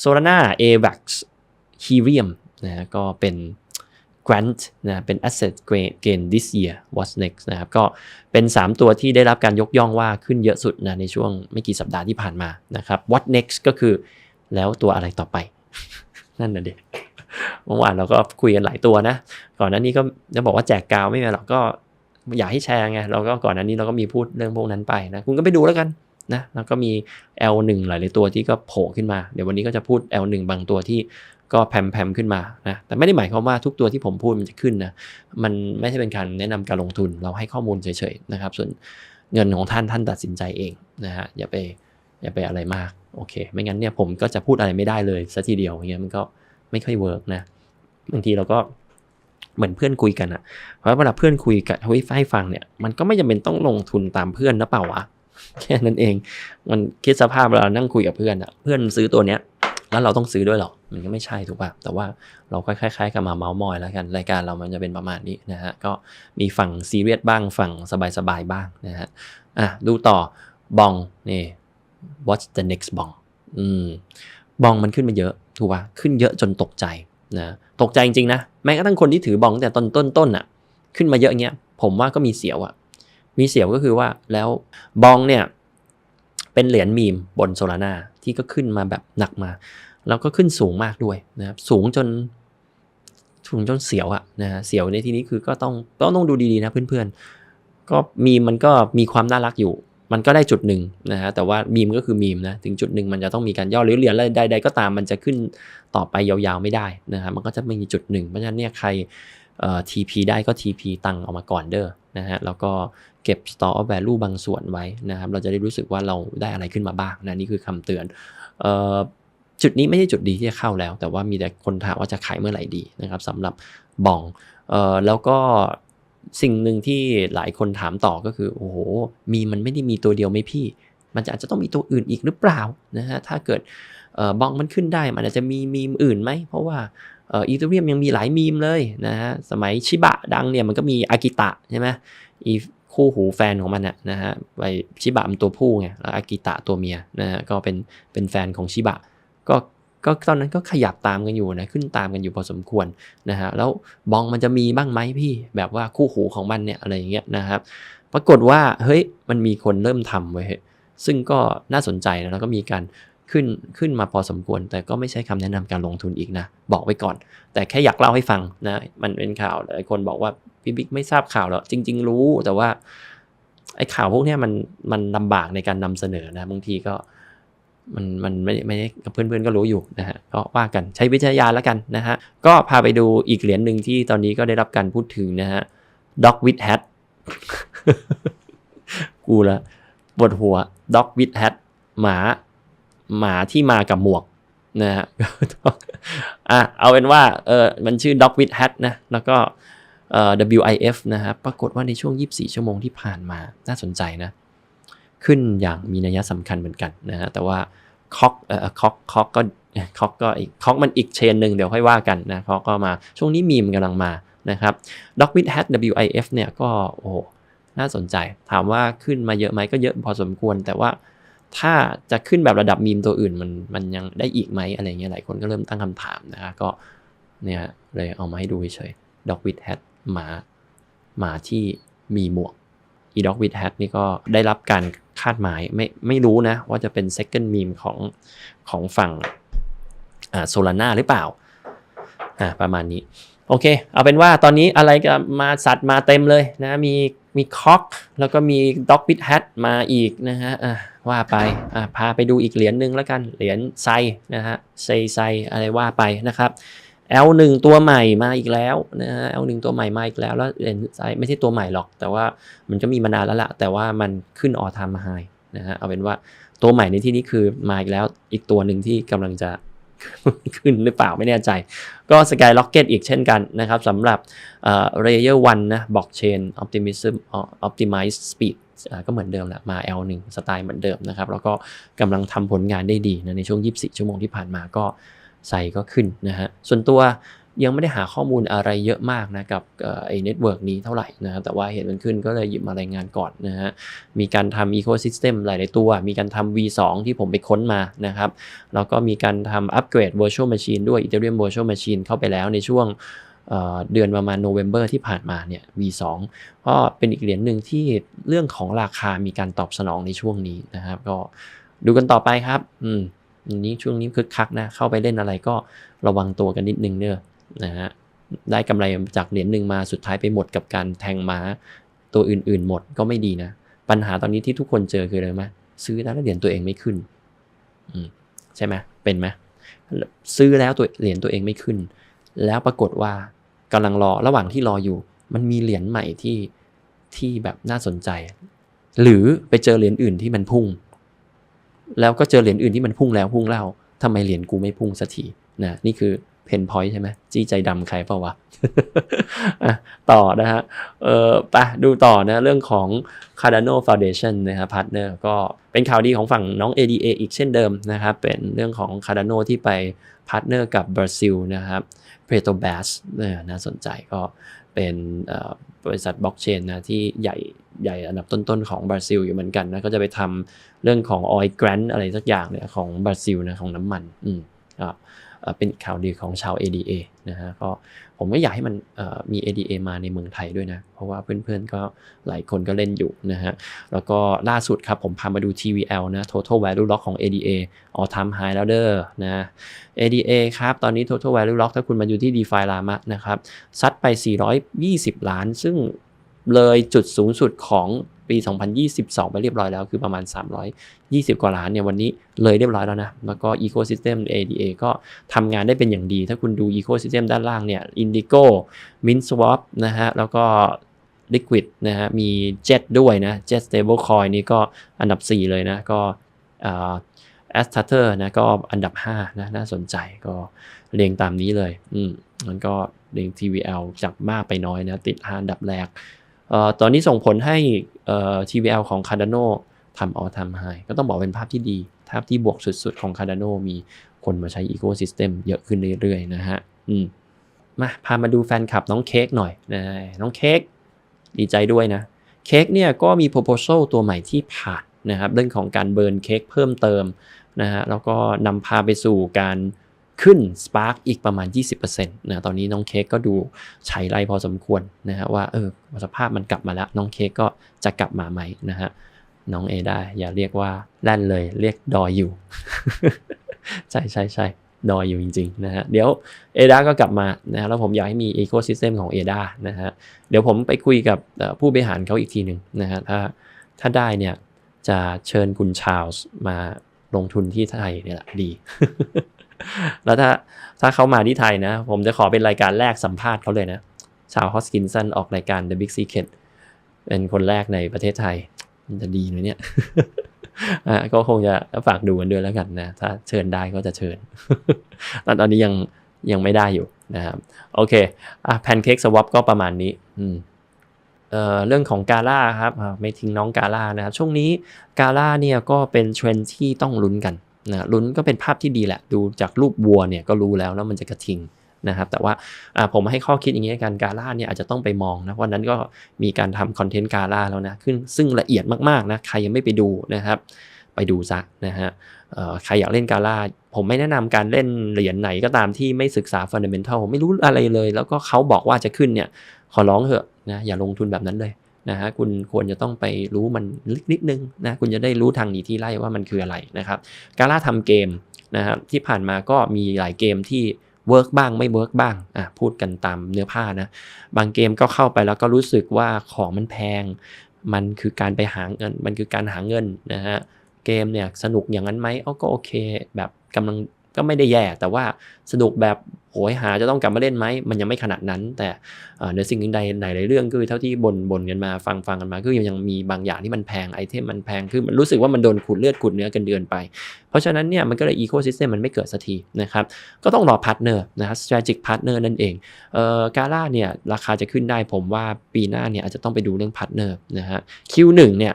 Solana AVAX Helium นะก็เป็น grant นะเป็น asset gain this year what's next นะครับก็เป็น 3 ตัวที่ได้รับการยกย่องว่าขึ้นเยอะสุดนะในช่วงไม่กี่สัปดาห์ที่ผ่านมานะครับ what next ก็คือแล้วตัวอะไรต่อไป นั่นน่ะเด็กเมื่อวานเราก็คุยกันหลายตัวนะ ก่อนหน้านี้ก็จะบอกว่าแจกกาวไม่เป็นหรอกก็อยากให้แชร์ไงเราก็ก่อนหน้านี้เราก็มีพูดเรื่องพวกนั้นไปนะคุณก็ไปดูแล้วกัน นะแล้วก็มี L1 หลายๆตัวที่ก็โผล่ขึ้นมา เดี๋ยววันนี้ก็จะพูด L1 บางตัวที่ก็แพมๆขึ้นมานะแต่ไม่ได้หมายความว่าทุกตัวที่ผมพูดมันจะขึ้นนะมันไม่ใช่เป็นการแนะนำการลงทุนเราให้ข้อมูลเฉยๆนะครับ ส่วนเงินของท่านท่านตัดสินใจเองนะฮะอย่าไปอย่าไปอะไรมากโอเค ไม่งั้นเนี่ยผมก็จะพูดอะไรไม่ได้เลยสัทีเดียวอย่างเงี้ยมันก็ไม่ค่อยเวิร์กนะบางทีเราก็เหมือนเพื่อนคุยกันอะเพราะเวลาเพื่อนคุยกับให้ฟังเนี่ยมันก็ไม่จำเป็นต้องลงทุนตามเพื่อนนะเปล่าวะ แค่นั้นเอง มันคิดสภาพเรานั่งคุยกับเพื่อนอะเพื่อนซื้อตัวเนี้ย แล้วเราต้องซื้อด้วยหรอ มันก็ไม่ใช่ถูกป่ะ แต่ว่าเราก็คล้ายๆกับมาเมาส์มอยแล้วกัน รายการเรามันจะเป็นประมาณนี้นะฮะ ก็มีฝั่งซีเรียสบ้างฝั่งสบายๆบ้างนะฮะ อะดูต่อบองนี่ what's the next บองอืมบองมันขึ้นมาเยอะถูกป่ะ ขึ้นเยอะจนตกใจนะตกใจจริงๆนะ แม้กระทั่งคนที่ถือบองแต่ต้นต้นต้นอะ ขึ้นมาเยอะเงี้ย ผมว่าก็มีเสียวอะ มีเสียวก็คือว่าแล้วบองเนี่ยเป็นเหรียญมีมบนโซลาร่าที่ก็ขึ้นมาแบบหนักมา แล้วก็ขึ้นสูงมากด้วยนะครับสูงจนสูงจนเสียวอะนะฮะเสียวในที่นี้คือก็ต้องต้องต้องดูดีๆนะเพื่อนๆ ก็มีมันก็มีความน่ารักอยู่ มันก็ได้จุดหนึ่งนะฮะแต่ว่ามีมก็คือมีมนะถึงจุดหนึ่งมันจะต้องมีการย่อหรือเหรียญอะไรใดๆก็ตามมันจะขึ้นต่อไปยาวๆไม่ได้นะฮะมันก็จะมีจุดหนึ่งเพราะฉะนั้นเนี่ยใครเอ่อ TP ได้ก็ TP ตังออกมาก่อนเด้อ นะฮะแล้วก็เก็บ store of value บางส่วนไว้นะครับ เราจะได้รู้สึกว่าเราได้อะไรขึ้นมาบ้างนะนี่คือคำเตือนออจุดนี้ไม่ใช่จุดดีที่จะเข้าแล้ว แต่ว่ามีแต่คนถามว่าจะขายเมื่อไหร่ดีนะครับสำหรับบองออแล้วก็สิ่งหนึ่งที่หลายคนถามต่อก็คือ โอ้โห มีมันไม่ได้มีตัวเดียวไหมพี่ มันจะอาจจะต้องมีตัวอื่นอีกหรือเปล่านะฮะถ้าเกิดออบองมันขึ้นได้มันอาจจะมีมีมอื่นไหมเพราะว่า เอออีเทเรียมยังมีหลายมีมเลยนะฮะสมัยชิบะดังเนี่ยมันก็มีอากิตะใช่ไหมอีคู่หูแฟนของมันอะนะฮะไปชิบะมันตัวผู้ไงแล้วอากิตะตัวเมียนะฮะก็เป็นเป็นแฟนของชิบะก็ก็ตอนนั้นก็ขยับตามกันอยู่นะขึ้นตามกันอยู่พอสมควรนะฮะแล้วบองมันจะมีบ้างไหมพี่แบบว่าคู่หูของมันเนี่ยอะไรอย่างเงี้ยนะครับปรากฏว่าเฮ้ยมันมีคนเริ่มทำไว้ซึ่งก็น่าสนใจนะแล้วก็มีการ ขึ้นขึ้นมาพอสมควร แต่ก็ไม่ใช่คำแนะนำการลงทุนอีกนะ บอกไว้ก่อน แต่แค่อยากเล่าให้ฟังนะมันเป็นข่าวหลายคนบอกว่าพี่บิ๊กไม่ทราบข่าวหรอกจริง ๆ รู้แต่ว่าไอ้ข่าวพวกนี้มันมันลำบากในการนำเสนอนะบางทีก็มันมันไม่ไม่กับเพื่อนๆก็รู้อยู่นะฮะก็ว่ากันใช้วิทยาแล้วกันนะฮะก็พาไปดูอีกเหรียญหนึ่งที่ตอนนี้ก็ได้รับการพูดถึงนะฮะ Dog with Hat กูละปวดหัว Dog with Hat หมา หมาที่มากับหมวกนะฮะอะเอาเป็นว่าเออมันชื่อ Dog with Hat นะ แล้วก็เอ่อ WIF นะครับ ปรากฏว่าในช่วง 24 ชั่วโมงที่ผ่านมา น่าสนใจนะ ขึ้นอย่างมีนัยสำคัญเหมือนกันนะฮะ แต่ว่าคอกเอ่อคอกคอกก็คอกก็อีกคอกมันอีกเชนหนึ่งเดี๋ยวค่อยว่ากันนะคอกก็มา ช่วงนี้มีมกำลังมานะครับ Dog with Hat WIF เนี่ยก็โอ้โหน่าสนใจ ถามว่าขึ้นมาเยอะไหมก็เยอะพอสมควร แต่ว่า ถ้าจะขึ้นแบบระดับมีมตัวอื่นมันมันยังได้อีกไหมอะไรเงี้ยหลายคนก็เริ่มตั้งคำถามนะฮะก็เนี่ยเลยเอามาให้ดูเฉย Dog with Hat หมาหมาที่มีหมวก e dog with hat นี่ก็ได้รับการคาดหมายไม่ไม่รู้นะ ว่าจะเป็น second meme ของของฝั่งอ่าโซลาร่าหรือเปล่าอ่าประมาณนี้ โอเค เอาเป็นว่าตอนนี้อะไรก็มาสัตว์มาเต็มเลยนะ มีมีคอกแล้วก็มี dog with hat มาอีกนะฮะอะ ว่าไปอะพาไปดูอีกเหรียญหนึ่งแล้วกันเหรียญไซนะฮะไซไซอะไรว่าไปนะครับ L1 ตัวใหม่มาอีกแล้วนะฮะ L1 ตัวใหม่มาอีกแล้วแล้วเหรียญไซไม่ใช่ตัวใหม่หรอก แต่ว่ามันก็มีมานานแล้วละแต่ว่ามันขึ้นออทามไฮนะฮะเอาเป็นว่าตัวใหม่ในที่นี้คือมาอีกแล้วอีกตัวหนึ่งที่กำลังจะขึ้นหรือเปล่าไม่แน่ใจ ก็ Sky Rocket อีกเช่นกันนะครับสำหรับเอ่อ Layer 1นะ Blockchain Optimism Optimize Speed อ่า ก็เหมือนเดิมแหละมา L1 สไตล์เหมือนเดิมนะครับ แล้วก็กำลังทำผลงานได้ดีนะในช่วง 24 ชั่วโมงที่ผ่านมาก็ใส่ก็ขึ้นนะฮะส่วนตัวยังไม่ได้หาข้อมูลอะไรเยอะมากนะกับไอ้เน็ตเวิร์กนี้เท่าไหร่นะครับแต่ว่าเห็นมันขึ้นก็เลยหยิบมารายงานก่อนนะฮะมีการทำ Ecosystem หลาย ๆ ตัว มีการทำ V2 ที่ผมไปค้นมานะครับแล้วก็มีการทำอัปเกรด Virtual Machine ด้วย Ethereum Virtual Machine เข้าไปแล้วในช่วง เเดือนประมาณโนเวม ber ที่ผ่านมาเนี่ย V2 ก็เป็นอีกเหรียญหนึ่งที่เรื่องของราคามีการตอบสนองในช่วงนี้นะครับ ก็ดูกันต่อไปครับ อืมนี้ช่วงนี้คึกคักนะ เข้าไปเล่นอะไรก็ระวังตัวกันนิดนึงเนอะนะฮะ ได้กำไรจากเหรียญหนึ่งมาสุดท้ายไปหมดกับการแทงม้าตัวอื่นๆ หมดก็ไม่ดีนะ ปัญหาตอนนี้ที่ทุกคนเจอคืออะไรไหมซื้อแล้วแล้วเหรียญตัวเองไม่ขึ้นอืมใช่ไหมเป็นไหมซื้อแล้วตัวเหรียญตัวเองไม่ขึ้น แล้วปรากฏว่ากำลังรอระหว่างที่รออยู่ มันมีเหรียญใหม่ที่ที่แบบน่าสนใจ หรือไปเจอเหรียญอื่นที่มันพุ่ง แล้วก็เจอเหรียญอื่นที่มันพุ่งแล้วพุ่งเล่าทำไมเหรียญกูไม่พุ่งสักทีนะนี่คือ พนพอยต์ใช่ไหมจี้ใจดำใครเปล่าวะะต่อนะฮะเออไปดูต่อนะเรื่องของ Cardano Foundation นะครับพาร์ทเนอร์ก็เป็นข่าวดีของฝั่งน้อง ADA อีกเช่นเดิมนะครับเป็นเรื่องของ Cardano ที่ไปพาร์ทเนอร์กับบราซิลนะครับ p r e t o b a s เนี่ยน่าสนใจก็เป็นบริษัทบล็อกเชนนะที่ใหญ่ใหญ่อันดับต้นๆของบราซิลอยู่เหมือนกันนะก็จะไปทำเรื่องของ oil grant อะไรสักอย่างเนี่ยของบราซิลนะของน้ำมันอืมอ่อ เป็นข่าวดีของชาว ADA นะฮะก็ผมก็อยากให้มันมี ADA มาในเมืองไทยด้วยนะ เพราะว่าเพื่อนๆก็หลายคนก็เล่นอยู่นะฮะแล้วก็ล่าสุดครับผมพามาดู TVL นะ Total Value Lock ของ ADA all time high แล้วเด้อนะ ADA ครับตอนนี้ total value lock ถ้าคุณมาอยู่ที่ DeFi Lama นะครับซัดไป 420 ล้าน ซึ่งเลยจุดสูงสุดของ ปี 2022 ไปเรียบร้อยแล้วคือประมาณ 320 กว่าล้านเนี่ยวันนี้เลยเรียบร้อยแล้วนะ แล้วก็ Ecosystem ADA ก็ทำงานได้เป็นอย่างดี ถ้าคุณดู Ecosystem ด้านล่างเนี่ย Indigo MintSwap นะฮะแล้วก็ Liquid นะฮะมี Jet ด้วยนะ Jet Stablecoin นี่ก็อันดับ 4 เลยนะก็แอสทัตเตอร์นะก็อันดับ 5 นะน่าสนใจก็เรียงตามนี้เลย อืมมันก็เรียง TVL จากมากไปน้อยนะ ติด 5 อันดับแรก ตอนนี้ส่งผลให้ TVL ของ Cardano ทำออทำไฮก็ต้องบอกเป็นภาพที่ดี ภาพที่บวกสุดๆ ของ Cardano มีคนมาใช้ Ecosystem เยอะขึ้นเรื่อยๆ นะฮะอืมมาพามาดูแฟนคลับน้องเค้กหน่อยนะน้องเค้กดีใจด้วยนะ เค้กเนี่ยก็มี proposal ตัวใหม่ที่ผ่านนะครับเรื่องของการเบิร์นเค้กเพิ่มเติมนะฮะแล้วก็นำพาไปสู่การ ขึ้น Spark อีกประมาณ 20%นะตอนนี้น้องเค้กก็ดูใช้ไรพอสมควรนะฮะว่าเออสภาพมันกลับมาแล้ว น้องเค้กก็จะกลับมาไหมนะฮะน้องเอได้ อย่าเรียกว่าแล่นเลยเรียกดอยอยู่ ใช่ใช่ใช่ดอยอยู่จริงๆนะฮะเดี๋ยวเอดาก็กลับมานะฮะแล้วผมอยากให้มี Ecosystem ของ ADA นะฮะเดี๋ยวผมไปคุยกับผู้บริหารเขาอีกทีหนึ่งนะฮะถ้าถ้าได้เนี่ยจะเชิญคุณชาลส์มาลงทุนที่ไทยเนี่ยแหละดี แล้วถ้าถ้าเขามาที่ไทยนะ ผมจะขอเป็นรายการแรกสัมภาษณ์เขาเลยนะ ชาวฮอสกินสันออกรายการ The Big Secret เป็นคนแรกในประเทศไทย มันจะดีไหมเนี่ยก็คงจะฝากดูกันด้วยแล้วกันนะ ถ้าเชิญได้ก็จะเชิญ ตอนตอนนี้ยังยังไม่ได้อยู่นะครับ โอเคอะแพนเค้กสวอปก็ประมาณนี้ อืมเอ่อเรื่องของกาล่าครับ ไม่ทิ้งน้องกาล่านะครับ ช่วงนี้กาล่าเนี่ยก็เป็นเทรนด์ที่ต้องลุ้นกัน นะลุ้นก็เป็นภาพที่ดีแหละ ดูจากรูปวัวเนี่ยก็รู้แล้วแล้วมันจะกระทิงนะครับแต่ว่าผมให้ข้อคิดอย่างนี้กันกาล่าเนี่ยอาจจะต้องไปมองนะวันนั้นก็มีการทำคอนเทนต์กาล่าแล้วนะขึ้นซึ่งละเอียดมากๆนะใครยังไม่ไปดูนะครับ ไปดูซะนะฮะใครอยากเล่นกาล่าผมไม่แนะนำการเล่นเหรียญไหนก็ตามที่ไม่ศึกษาฟันเดเมนทัลไม่รู้อะไรเลย แล้วก็เขาบอกว่าจะขึ้นเนี่ยขอร้องเถอะนะอย่าลงทุนแบบนั้นเลย นะฮะคุณควรจะต้องไปรู้มันลึกนิดนึงนะคุณจะได้รู้ทางหนีที่ไล่ว่ามันคืออะไรนะครับกาล่าทำเกมนะครับที่ผ่านมาก็มีหลายเกมที่เวิร์กบ้างไม่เวิร์กบ้างอะพูดกันตามเนื้อผ้านะบางเกมก็เข้าไปแล้วก็รู้สึกว่าของมันแพง มันคือการไปหาเงิน มันคือการหาเงินนะฮะเกมเนี่ยสนุกอย่างนั้นไหมเอ้าก็โอเค แบบกำลัง ก็ไม่ได้แย่แต่ว่าสนุกแบบโหยหาจะต้องกลับมาเล่นไหมมันยังไม่ขนาดนั้น แต่เอ่อในสิ่งอื่นใดหลายเรื่องก็คือเท่าที่บนบนกันมาฟังฟังกันมาก็ยังมีบางอย่างที่มันแพงไอเทมมันแพงคือมันรู้สึกว่ามันโดนขูดเลือดขูดเนื้อกันเดือนไป เพราะฉะนั้นเนี่ยมันก็เลยอีโคซิสเต็มมันไม่เกิดสักทีนะครับก็ต้องรอพาร์ทเนอร์นะครับ strategic partner นั่นเองเอ่อกาล่าเนี่ยราคาจะขึ้นได้ผมว่าปีหน้าเนี่ยอาจจะต้องไปดูเรื่องพาร์ทเนอร์นะฮะ Q1 เนี่ย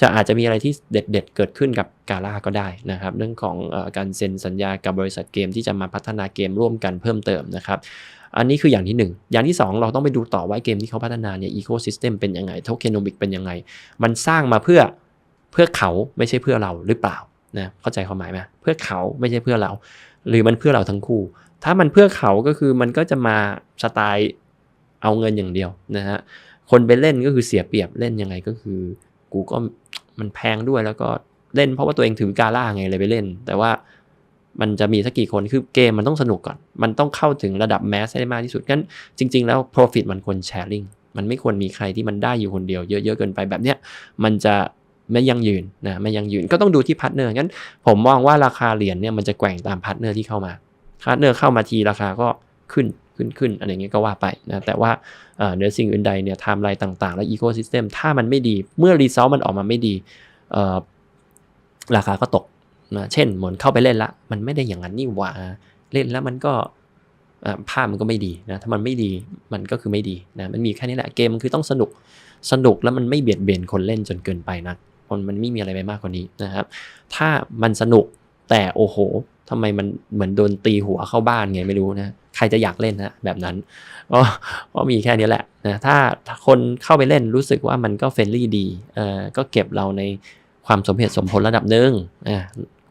จะอาจจะมีอะไรที่เด็ดๆ เกิดขึ้นกับกาล่าก็ได้นะครับ เรื่องของอการเซ็นสัญญากับบริษัทเกมที่จะมาพัฒนาเกมร่วมกันเพิ่มเติมนะครับ อันนี้คืออย่างที่ 1 อย่างที่ 2 เราต้องไปดูต่อว่าเกมที่เขาพัฒนาเนี่ยอีโคซิสเต็มเป็นยังไงโทเคนมิกเป็นยังไง มันสร้างมาเพื่อเพื่อเขาไม่ใช่เพื่อเราหรือเปล่านะเข้าใจความหมายไหมเพื่อเขาไม่ใช่เพื่อเรา หรือมันเพื่อเราทั้งคู่ ถ้ามันเพื่อเขาก็คือมันก็จะมาสไตล์เอาเงินอย่างเดียวนะฮะคนไปเล่นก็คือเสียเปรียบเล่นยังไงก็คือกูก็ มันแพงด้วยแล้วก็เล่นเพราะว่าตัวเองถือกาล่าไงเลยไปเล่น แต่ว่ามันจะมีสักกี่คนคือเกมมันต้องสนุกก่อน มันต้องเข้าถึงระดับแมสให้ได้มากที่สุดงั้นจริง ๆ แล้ว profit มันควรแชร์ลิงมันไม่ควรมีใครที่มันได้อยู่คนเดียวเยอะๆเกินไปแบบเนี้ยมันจะไม่ยั่งยืนนะไม่ยั่งยืนก็ต้องดูที่พาร์ทเนอร์งั้นผมมองว่าราคาเหรียญเนี่ยมันจะแกว่งตามพาร์ทเนอร์ที่เข้ามาพาร์ทเนอร์เข้ามาทีราคาก็ขึ้น ขึ้นขึ้นอะไรเงี้ยก็ว่าไปนะแต่ว่าเหนือสิ่งอื่นใดเนี่ยไทม์ไลน์ต่างๆ และอีโคซิสเต็มถ้ามันไม่ดีเมื่อรีซอสมันออกมาไม่ดีราคาก็ตกนะเช่นเหมือนเข้าไปเล่นละ มันไม่ได้อย่างนั้นนี่หว่าเล่นแล้วมันก็ภาพมันก็ไม่ดีนะถ้ามันไม่ดีมันก็คือไม่ดีนะมันมีแค่นี้แหละเกมมันคือต้องสนุกสนุกแล้วมันไม่เบียดเบียนคนเล่นจนเกินไปนะคนมันไม่มีอะไรไปมากกว่านี้นะครับ ถ้ามันสนุกแต่โอ้โห ทำไมมันเหมือนโดนตีหัวเข้าบ้านไงไม่รู้นะ ใครจะอยากเล่นนะแบบนั้นก็ก็มีแค่นี้แหละนะถ้าคนเข้าไปเล่นรู้สึกว่ามันก็เฟรนลี่ดีเอ่อก็เก็บเราในความสมเหตุสมผลระดับหนึ่งอ่า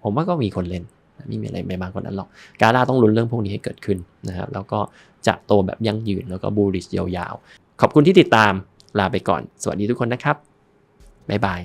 ผมว่าก็มีคนเล่นไม่มีอะไรไม่มากกว่านั้นหรอก กาล่าต้องลุ้นเรื่องพวกนี้ให้เกิดขึ้นนะครับแล้วก็จะโตแบบยั่งยืนแล้วก็บูริชยาวๆ ขอบคุณที่ติดตามลาไปก่อน สวัสดีทุกคนนะครับ บ๊ายบาย